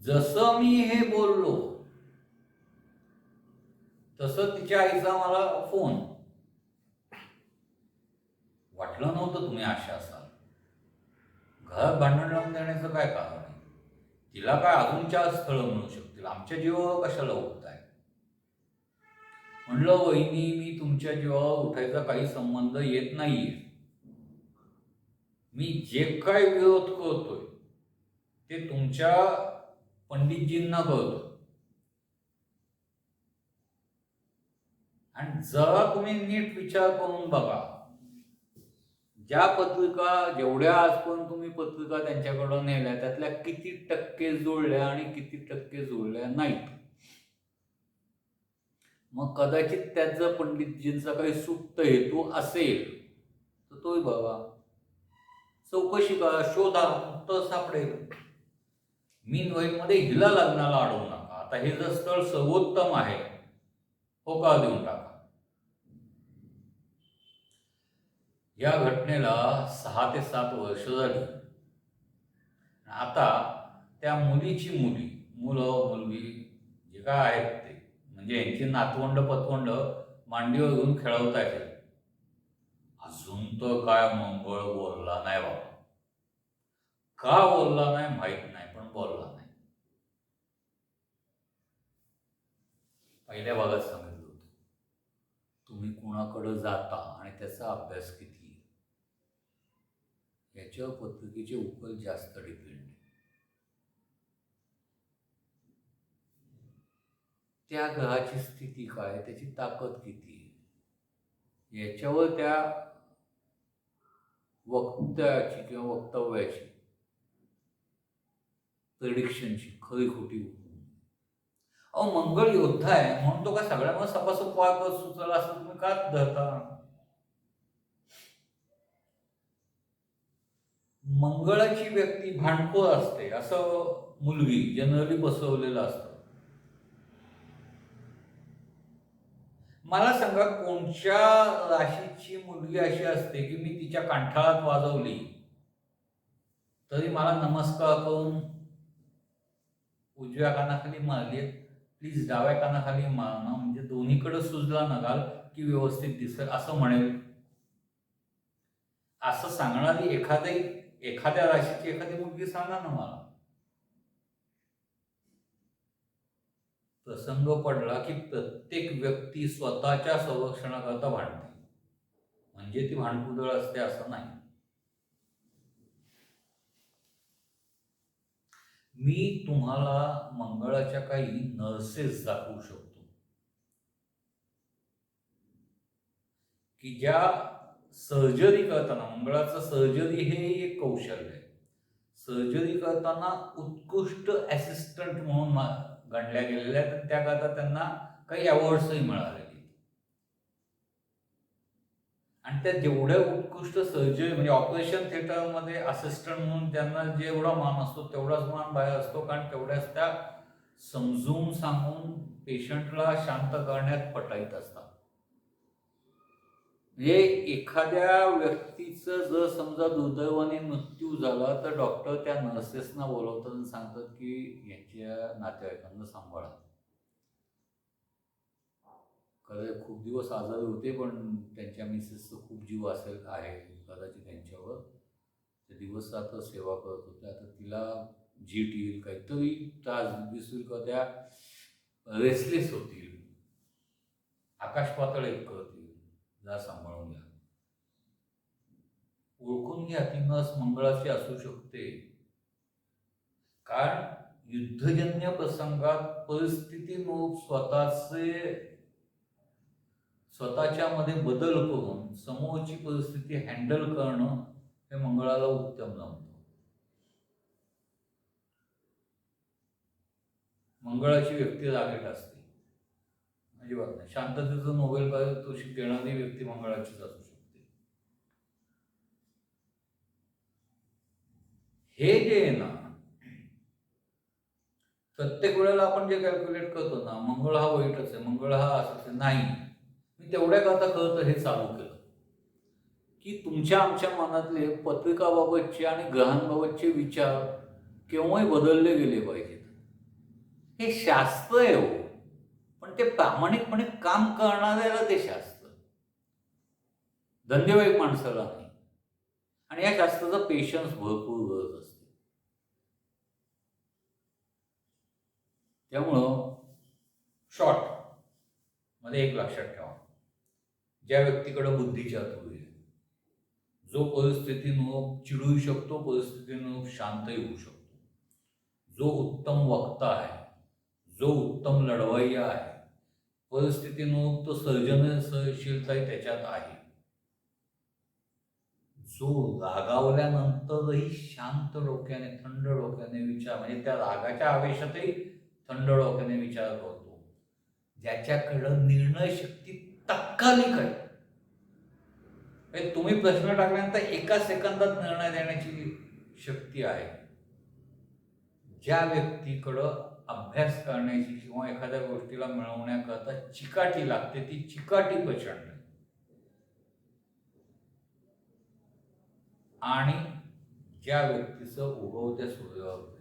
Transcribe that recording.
जसं मी हे बोललो तसं तिच्या आईचा मला फोन. वाटलं नव्हतं तुम्ही आशा असाल. घरात भांडण लावून देण्याचं काय कारण आहे? तिला काय अजून चार स्थळं मिळू शकतील? आमच्या जीवावर कशाला होत आहे म्हणलं वहिनी मी तुमच्या जीवावर उठायचा काही संबंध येत नाहीये. मी जे काय विरोध करतोय ते तुमच्या पंडितजींना कळतो. आणि जरा तुम्ही नीट विचार करून बघा. ज्या पत्रिका जेवढ्या आजपर्यंत तुम्ही पत्रिका त्यांच्याकडं नेल्या त्यातल्या किती टक्के जुळल्या आणि किती टक्के जुळल्या नाहीत. मग कदाचित त्याचं पंडितजींचा काही सुप्त हेतू असेल तर तोही बघा. चौकशी करा शोधा उत्तर सापडेल. मीन मध्ये हिला लग्नाला अडवू नका. आता हे जर स्थळ सर्वोत्तम आहे होकार देऊन टाका. या घटनेला सहा ते सात वर्ष झाली. आता त्या मुलीची मुली मुलं मुलगी जे काय आहेत ते म्हणजे यांची नातवंड पतवंड मांडीवर घेऊन खेळवता येते अजून तर काय मंगळ बोलला नाही बाबा. का बोलला नाही माहीत नाही पण बोलला नाही पहिल्या भागात सांगितलं होतं तुम्ही कुणाकडं जाता आणि त्याचा अभ्यास किती? आहे याच्यावर पत्रिकेचे उकल जास्त डिपेंड त्या ग्रहाची स्थिती काय? त्याची ताकद किती? आहे याच्यावर त्या वक्त्याची किंवा वक्तव्याची प्रिडिक्शनची खरी खोटी अहो मंगळ योद्धा आहे म्हणून तो काय सगळ्यांवर सपासप वापर सुचला असं तुम्ही का धरता? मंगळाची व्यक्ती भांडखोर असते असं मुलगी जनरली बसवलेलं असतं. मला सांगा कोणत्या राशीची मुलगी अशी असते की मी तिच्या कांठाळात वाजवली तरी मला नमस्कार करून उजव्या कानाखाली मारली प्लीज डाव्या कानाखाली मारणं म्हणजे दोन्हीकडे सुजला नगाल की व्यवस्थित दिसेल असं म्हणेल. असं सांगणारी एखादी एखाद्या राशीची एखादी मुलगी सांगा ना मला. प्रसंग पडला की प्रत्येक व्यक्ती स्वतःच्या संरक्षणाकरता भांडते. म्हणजे ती भांडकुदळ असते असं नाही. मी तुम्हाला मंगळाच्या काही नर्सेस दाखवू शकतो. की ज्या सर्जरी करताना मंगळाचं सर्जरी हे एक कौशल्य आहे. सर्जरी करताना उत्कृष्ट असिस्टंट म्हणून गणल्या गेलेल्या आहेत. त्याकरता त्यांना काही अवॉर्ड्सही मिळाले आणि त्या जेवढ्या उत्कृष्ट सर्जरी म्हणजे ऑपरेशन थिएटरमध्ये असिस्टंट म्हणून त्यांना जेवढा मान असतो तेवढाच मान बाहेर असतो. कारण तेवढ्याच त्या समजून सांगून पेशंटला शांत करण्यात पटाईत असतात. म्हणजे एखाद्या व्यक्तीचं जर समजा दुर्दैवाने मृत्यू झाला तर डॉक्टर त्या नर्सेसना बोलवतात आणि सांगतात की याच्या नातेवाईकांना सांभाळा. कदाचित खूप दिवस आजारी होते पण त्यांच्या मिसेसचं खूप जीव असेल आहे कदाचित त्यांच्यावर. ते दिवस आता सेवा करत होते आता तिला झीट येईल काहीतरी त्रास दिसेल का त्या रेसलेस होतील. आकाश पातळ एक करतील. जरा सांभाळून घ्या. ओळखून घ्या ती नस मंगळाची असू शकते. कारण युद्धजन्य प्रसंगात परिस्थितीनुरूप स्वतःचे स्वतःच्या मध्ये बदल करून समोरची परिस्थिती हँडल करणं हे मंगळाला उत्तम जमतं मंगळाची व्यक्ती रागेट असते. अजिबात नाही. शांततेचं नोबेल पारितोषिक घेणारी व्यक्ती मंगळाचीच असू शकते. हे जे आहे ना प्रत्येक वेळेला आपण जे कॅल्क्युलेट करतो ना मंगळ हा वाईटच आहे मंगळ हा असंच नाही. मी तेवढ्या करता कळतं हे चालू केलं. की तुमच्या आमच्या मनातले पत्रिकाबाबतचे आणि ग्रहांबाबतचे विचार केव्हाही बदलले गेले पाहिजेत. हे शास्त्र आहे हो. पण ते प्रामाणिकपणे काम करणाऱ्याला ते शास्त्र. धंदेवाईक माणसाला नाही. आणि या शास्त्राचा पेशन्स भरपूर गरज असते. त्यामुळं शॉर्टमध्ये एक लक्षात ठेवा. ज्या व्यक्तीकडे बुद्धीच्या आहे जो परिस्थितीनुरूप चिडू शकतो परिस्थितीनुरूप शांतही होऊ शकतो. जो उत्तम वक्ता आहे जो उत्तम लढवय्या आहे परिस्थितीनुरूप तो सर्जनशीलताही त्याच्यात आहे. जो रागावल्यानंतरही शांत डोक्याने थंड डोक्याने विचार म्हणजे त्या रागाच्या आवेशातही थंड डोक्याने विचार करतो. ज्याच्याकडं निर्णय शक्ती तत्कालिक आहे. म्हणजे तुम्ही प्रश्न टाकल्यानंतर एका सेकंदात निर्णय देण्याची शक्ती आहे. ज्या व्यक्तीकडं अभ्यास करण्याची किंवा एखाद्या गोष्टीला मिळवण्याकरता चिकाटी लागते ती चिकाटी पचंड आणि ज्या व्यक्तीचं उगवत्या सुरू होते